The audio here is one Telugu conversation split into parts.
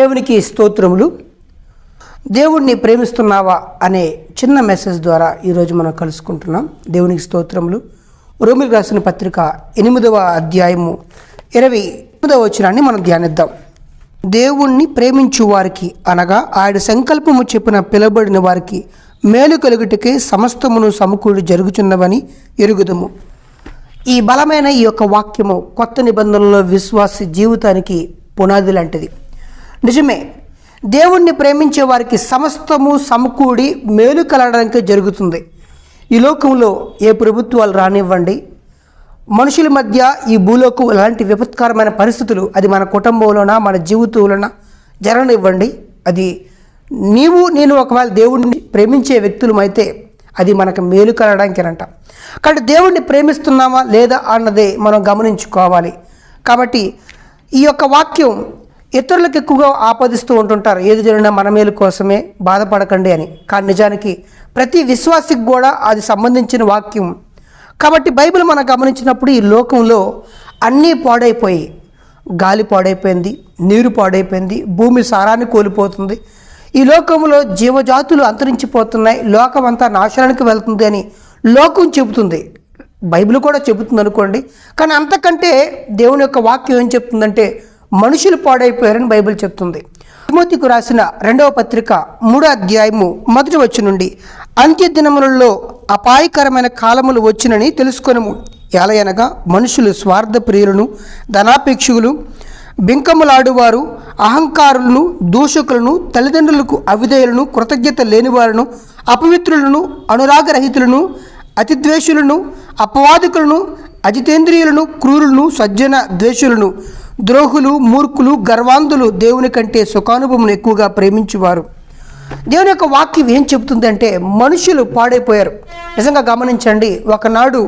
దేవునికి స్తోత్రములు. దేవుణ్ణి ప్రేమిస్తున్నావా అనే చిన్న మెసేజ్ ద్వారా ఈరోజు మనం కలుసుకుంటున్నాం. దేవునికి స్తోత్రములు. రోమిల్ రాసిన పత్రిక ఎనిమిదవ అధ్యాయము ఇరవై ఎనిమిదవ వచనాన్ని మనం ధ్యానిద్దాం. దేవుణ్ణి ప్రేమించు వారికి అనగా ఆయన సంకల్పము చెప్పిన పిలబడిన వారికి మేలు కలుగుటకే సమస్తమును సమకూడి జరుగుచున్నవని ఎరుగుదము. ఈ బలమైన ఈ యొక్క వాక్యము కొత్త నిబంధనలో విశ్వాస జీవితానికి పునాది లాంటిది. నిజమే. దేవుణ్ణి ప్రేమించే వారికి సమస్తము సమకూడి మేలు కలగడానికి జరుగుతుంది. ఈ లోకంలో ఏ ప్రభుత్వాలు రానివ్వండి. మనుషుల మధ్య ఈ భూలోకం ఎలాంటి విపత్కరమైన పరిస్థితులు అది మన కుటుంబంలోనా మన జీవితంలోనా జరగనివ్వండి. అది నీవు నేను ఒకవేళ దేవుడిని ప్రేమించే వ్యక్తులమైతే అది మనకు మేలు కలగడానికేనంట. కాబట్టి దేవుణ్ణి ప్రేమిస్తున్నామా లేదా అన్నదే మనం గమనించుకోవాలి. కాబట్టి ఈ యొక్క వాక్యం ఇతరులకు ఎక్కువగా ఆపాదిస్తూ ఉంటుంటారు. ఏది జరిగినా మన మేలు కోసమే బాధపడకండి అని. కానీ నిజానికి ప్రతి విశ్వాసికి కూడా అది సంబంధించిన వాక్యం. కాబట్టి బైబిల్ మనం గమనించినప్పుడు ఈ లోకంలో అన్నీ పాడైపోయి గాలి పాడైపోయింది నీరు పాడైపోయింది భూమి సారాన్ని కోల్పోతుంది. ఈ లోకంలో జీవజాతులు అంతరించిపోతున్నాయి లోకం అంతా నాశనానికి వెళ్తుంది అని లోకం చెబుతుంది. బైబిల్ కూడా చెబుతుంది అనుకోండి. కానీ అంతకంటే దేవుని యొక్క వాక్యం ఏం చెప్తుందంటే మనుషులు పాడైపోయారని బైబిల్ చెప్తుంది. తిమోతికు రాసిన రెండవ పత్రిక మూడో అధ్యాయము మొదటి వచ్చి నుండి అంత్య దినములలో అపాయకరమైన కాలములు వచ్చినని తెలుసుకొనము. ఎలయనగా మనుషులు స్వార్థ ప్రియులను ధనాపేక్షకులు బింకములాడువారు అహంకారులను దూషకులను తల్లిదండ్రులకు అవిధేయులను కృతజ్ఞత లేనివారును అపవిత్రులను అనురాగరహితులను అతిద్వేషులను అపవాదికులను అజితేంద్రియులను క్రూరులను సజ్జన ద్వేషులను ద్రోహులు మూర్ఖులు గర్వాంధులు దేవుని కంటే సుఖానుభవం ఎక్కువగా ప్రేమించేవారు. దేవుని యొక్క వాక్యం ఏం చెబుతుందంటే మనుషులు పాడైపోయారు. నిజంగా గమనించండి ఒకనాడు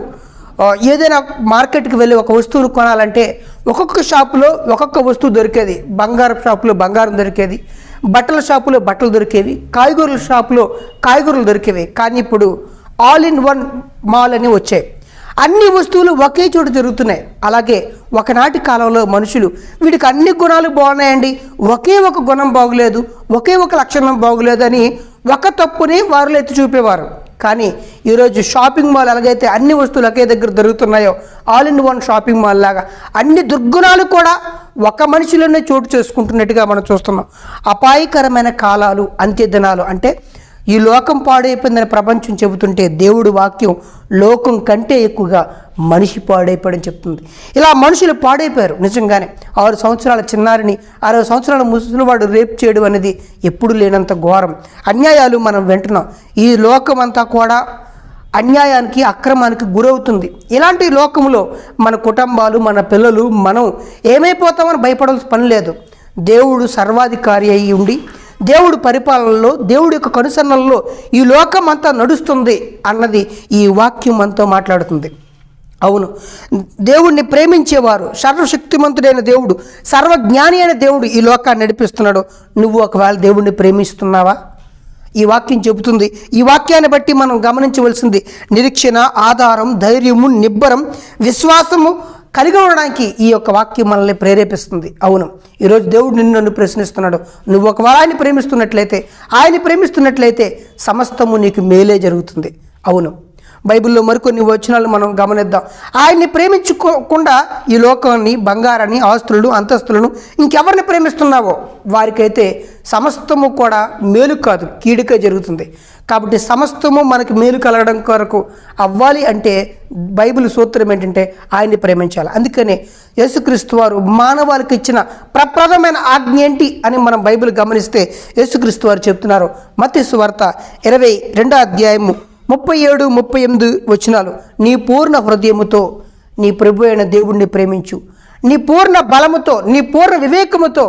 ఏదైనా మార్కెట్కి వెళ్ళి ఒక వస్తువును కొనాలంటే ఒక్కొక్క షాపులో ఒక్కొక్క వస్తువు దొరికేది. బంగారం షాపులో బంగారం దొరికేది బట్టల షాపులో బట్టలు దొరికేవి కాయగూరల షాపులో కాయగూరలు దొరికేవి. కానీ ఇప్పుడు ఆల్ ఇన్ వన్ మాల్ అని వచ్చాయి. అన్ని వస్తువులు ఒకే చోట జరుగుతున్నాయి. అలాగే ఒకనాటి కాలంలో మనుషులు వీడికి అన్ని గుణాలు బాగున్నాయండి. ఒకే ఒక గుణం బాగులేదు ఒకే ఒక లక్షణం బాగులేదు అని ఒక తప్పుని వారిలో ఎత్తి చూపేవారు. కానీ ఈరోజు షాపింగ్ మాల్ ఎలాగైతే అన్ని వస్తువులు ఒకే దగ్గర దొరుకుతున్నాయో all in one shopping mall లాగా అన్ని దుర్గుణాలు కూడా ఒక మనిషిలోనే చోటు చేసుకుంటున్నట్టుగా మనం చూస్తున్నాం. అపాయకరమైన కాలాలు అంత్య దినాలు అంటే ఈ లోకం పాడైపోయిందని ప్రపంచం చెబుతుంటే దేవుడు వాక్యం లోకం కంటే ఎక్కువగా మనిషి పాడైపోయాడని చెప్తుంది. ఇలా మనుషులు పాడైపోయారు. నిజంగానే ఆరు సంవత్సరాల చిన్నారిని అరవై సంవత్సరాల ముసలివాడు రేప్ చేయడం అనేది ఎప్పుడు లేనంత ఘోరం. అన్యాయాలు మనం వింటున్నాం. ఈ లోకం అంతా కూడా అన్యాయానికి అక్రమానికి గురవుతుంది. ఇలాంటి లోకంలో మన కుటుంబాలు మన పిల్లలు మనం ఏమైపోతామని భయపడాల్సిన పని లేదు. దేవుడు సర్వాధికారి అయి ఉండి దేవుడు పరిపాలనలో దేవుడి యొక్క కనుసన్నల్లో ఈ లోకం అంతా నడుస్తుంది అన్నది ఈ వాక్యం మనతో మాట్లాడుతుంది. అవును. దేవుణ్ణి ప్రేమించేవారు సర్వశక్తిమంతుడైన దేవుడు సర్వజ్ఞాని అయిన దేవుడు ఈ లోకాన్ని నడిపిస్తున్నాడు. నువ్వు ఒకవేళ దేవుణ్ణి ప్రేమిస్తున్నావా? ఈ వాక్యం చెబుతుంది. ఈ వాక్యాన్ని బట్టి మనం గమనించవలసింది నిరీక్షణ ఆధారం ధైర్యము నిబ్బరం విశ్వాసము కలిగి ఉండడానికి ఈ యొక్క వాక్యం మనల్ని ప్రేరేపిస్తుంది. అవును. ఈరోజు దేవుడు నిన్ను నన్ను ప్రశ్నిస్తున్నాడు. నువ్వు ఒకవేళ ఆయన ప్రేమిస్తున్నట్లయితే ఆయన ప్రేమిస్తున్నట్లయితే సమస్తము నీకు మేలే జరుగుతుంది. అవును. బైబిల్లో మరికొన్ని వచనాలు మనం గమనిద్దాం. ఆయన్ని ప్రేమించుకోకుండా ఈ లోకాన్ని బంగారాన్ని ఆస్తులను అంతస్తులను ఇంకెవరిని ప్రేమిస్తున్నావో? వారికైతే సమస్తము కూడా మేలు కాదు కీడుకే జరుగుతుంది. కాబట్టి సమస్తము మనకి మేలు కలగడం కొరకు అవ్వాలి అంటే బైబిల్ సూత్రం ఏంటంటే ఆయన్ని ప్రేమించాలి. అందుకనే యేసుక్రీస్తు వారు మానవాళికి ఇచ్చిన ప్రప్రదమైన ఆజ్ఞ ఏంటి అని మనం బైబిల్ గమనిస్తే యేసుక్రీస్తు వారు చెప్తున్నారు. మత్తి సువార్త ఇరవై రెండో అధ్యాయము ముప్పై ఏడు ముప్పై ఎనిమిది వచనాలు. నీ పూర్ణ హృదయముతో నీ ప్రభు అయిన దేవుణ్ణి ప్రేమించు. నీ పూర్ణ బలముతో నీ పూర్ణ వివేకముతో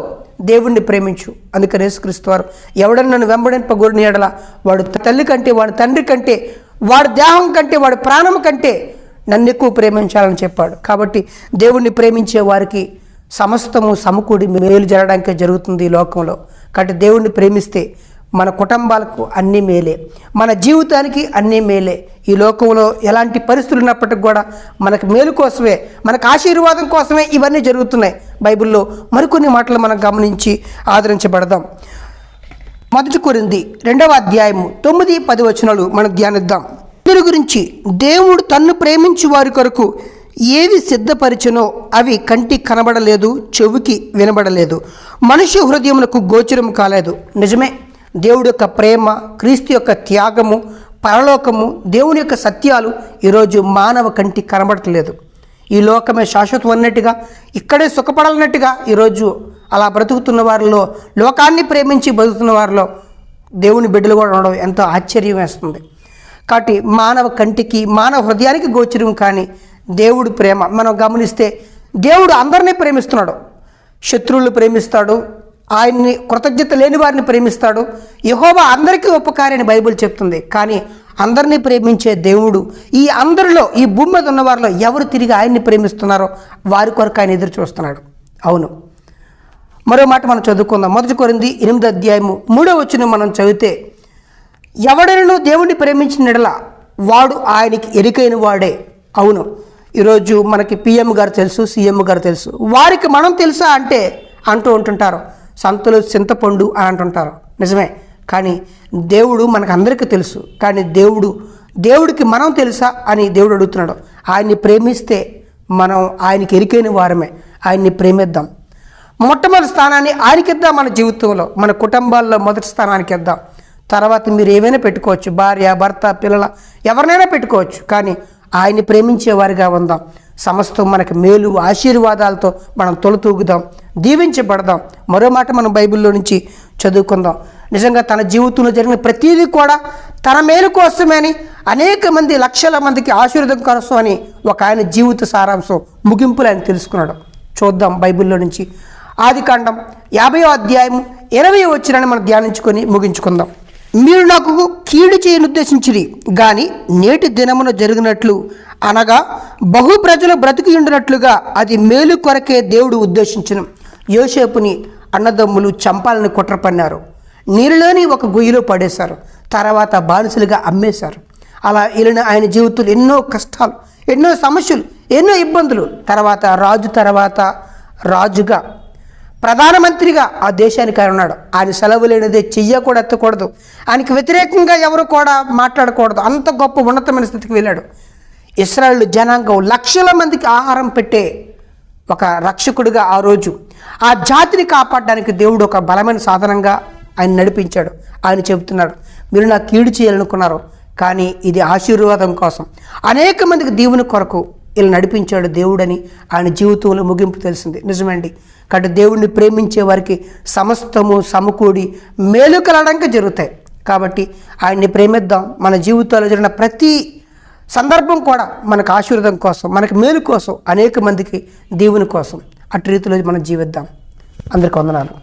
దేవుణ్ణి ప్రేమించు. అందుకని యేసుక్రీస్తు వారు ఎవడన్నా నన్ను వెంబడింపగోరిని ఎడల వాడు తల్లి కంటే వాడి తండ్రి కంటే వాడి దేహం కంటే వాడి ప్రాణం కంటే నన్ను ఎక్కువ ప్రేమించాలని చెప్పాడు. కాబట్టి దేవుణ్ణి ప్రేమించే వారికి సమస్తము సమకూడి మేలు జరగడానికే జరుగుతుంది ఈ లోకంలో. కాబట్టి దేవుణ్ణి ప్రేమిస్తే మన కుటుంబాలకు అన్నీ మేలే. మన జీవితానికి అన్నీ మేలే. ఈ లోకంలో ఎలాంటి పరిస్థితులు ఉన్నప్పటికి కూడా మనకు మేలు కోసమే మనకు ఆశీర్వాదం కోసమే ఇవన్నీ జరుగుతున్నాయి. బైబిల్లో మరికొన్ని మాటలు మనం గమనించి ఆదరించబడదాం. మొదటి కొరింది రెండవ అధ్యాయము తొమ్మిది పది వచనాలు మనం ధ్యానిద్దాం. దీని గురించి దేవుడు తన్ను ప్రేమించి వారి కొరకు ఏవి సిద్ధపరిచినో అవి కంటికి కనబడలేదు చెవికి వినబడలేదు. మనిషి హృదయములకు గోచరం కాలేదు. నిజమే? దేవుడి యొక్క ప్రేమ క్రీస్తు యొక్క త్యాగము పరలోకము దేవుని యొక్క సత్యాలు ఈరోజు మానవ కంటికి కనబడట్లేదు. ఈ లోకమే శాశ్వతం అన్నట్టుగా ఇక్కడే సుఖపడాలన్నట్టుగా ఈరోజు అలా బ్రతుకుతున్న వారిలో లోకాన్ని ప్రేమించి బ్రతుకుతున్న వారిలో దేవుని బిడ్డలు కూడా ఉండడం ఎంతో ఆశ్చర్యం వేస్తుంది. కాబట్టి మానవ కంటికి మానవ హృదయానికి గోచరం కానీ దేవుడు ప్రేమ. మనం గమనిస్తే దేవుడు అందరినీ ప్రేమిస్తున్నాడు. శత్రువులు ప్రేమిస్తాడు ఆయన్ని కృతజ్ఞత లేని వారిని ప్రేమిస్తాడు. యహోవా అందరికీ ఉపకారని బైబుల్ బైబిల్ చెప్తుంది. కానీ అందరినీ ప్రేమించే దేవుడు ఈ అందరిలో ఈ భూమి మీద ఉన్న వారిలో ఎవరు తిరిగి ఆయన్ని ప్రేమిస్తున్నారో వారి కొరకు ఆయన ఎదురు చూస్తున్నాడు. అవును. మరో మాట మనం చదువుకుందాం. మొదటి కొరింది ఎనిమిది అధ్యాయము మూడో వచ్చిన మనం చదివితే ఎవడనను దేవుణ్ణి ప్రేమించిన ఎడల వాడు ఆయనకి ఎరికైన వాడే. అవును. ఈరోజు మనకి పిఎం గారు తెలుసు సీఎం గారు తెలుసు. వారికి మనం తెలుసా అంటే అంటూ ఉంటుంటారు. సంతలో చింతపండు అని అంటుంటారు. నిజమే. కానీ దేవుడు మనకందరికీ తెలుసు. కానీ దేవుడు దేవుడికి మనం తెలుసా అని దేవుడు అడుగుతున్నాడు. ఆయన్ని ప్రేమిస్తే మనం ఆయనకి ఎరికైన వారమే. ఆయన్ని ప్రేమిద్దాం. మొట్టమొదటి స్థానాన్ని ఆయనకిద్దాం మన జీవితంలో. మన కుటుంబాల్లో మొదటి స్థానానికి ఇద్దాం. తర్వాత మీరు ఏమైనా పెట్టుకోవచ్చు. భార్య భర్త పిల్లల ఎవరినైనా పెట్టుకోవచ్చు. కానీ ఆయన్ని ప్రేమించేవారిగా ఉందాం. సమస్తం మనకు మేలు ఆశీర్వాదాలతో మనం తొలతూగుదాం. దీవించబడదాం మరో మాట మనం బైబిల్లో నుంచి చదువుకుందాం. నిజంగా తన జీవితంలో జరిగిన ప్రతిదీ కూడా తన మేలు కోసమే అని అనేక మంది లక్షల మందికి ఆశీర్వదం కోసం అని ఒక ఆయన జీవిత సారాంశం ముగింపులు ఆయన తెలుసుకున్నాడు. చూద్దాం బైబిల్లో నుంచి. ఆదికాండం యాభై అధ్యాయం ఇరవై వచ్చినని మనం ధ్యానించుకొని ముగించుకుందాం. మీరు నాకు కీడు చేయని ఉద్దేశించిరి కానీ నేటి దినమున జరిగినట్లు అనగా బహు ప్రజలు బ్రతికి ఉండినట్లుగా అది మేలు కొరకే దేవుడు ఉద్దేశించిన. యోసేపుని అన్నదమ్ములు చంపాలని కుట్ర పన్నారు నీరులోని ఒక గుయ్యిలో పడేశారు. తర్వాత బానిసలుగా అమ్మేశారు. అలా వెళ్ళిన ఆయన జీవితంలో ఎన్నో కష్టాలు ఎన్నో సమస్యలు ఎన్నో ఇబ్బందులు. తర్వాత రాజు తర్వాత రాజుగా ప్రధానమంత్రిగా ఆ దేశానికి ఆయన ఉన్నాడు. ఆయన సెలవు లేనిదే చెయ్య కూడా ఎత్తకూడదు. ఆయనకి వ్యతిరేకంగా ఎవరు కూడా మాట్లాడకూడదు. అంత గొప్ప ఉన్నతమైన స్థితికి వెళ్ళాడు. ఇస్రాయల్ జనాంగం లక్షల మందికి ఆహారం పెట్టే ఒక రక్షకుడిగా ఆ రోజు ఆ జాతిని కాపాడడానికి దేవుడు ఒక బలమైన సాధనంగా ఆయన నడిపించాడు. ఆయన చెబుతున్నాడు మీరు నాకు కీడు చేయాలనుకున్నారు కానీ ఇది ఆశీర్వాదం కోసం. అనేక మందికి దీవుని కొరకు ఇలా నడిపించాడు దేవుడని ఆయన జీవితంలో ముగింపు తెలిసింది. నిజమండి. కాబట్టి దేవుడిని ప్రేమించే వారికి సమస్తము సమకూడి మేలు కలడానికి జరుగుతాయి. కాబట్టి ఆయన్ని ప్రేమిద్దాం. మన జీవితాల్లో జరిగిన ప్రతి సందర్భం కూడా మనకు ఆశీర్వాదం కోసం మనకి మేలు కోసం అనేక మందికి దేవుని కోసం అటు రీతిలో మనం జీవిద్దాం. అందరికి వందనాలు.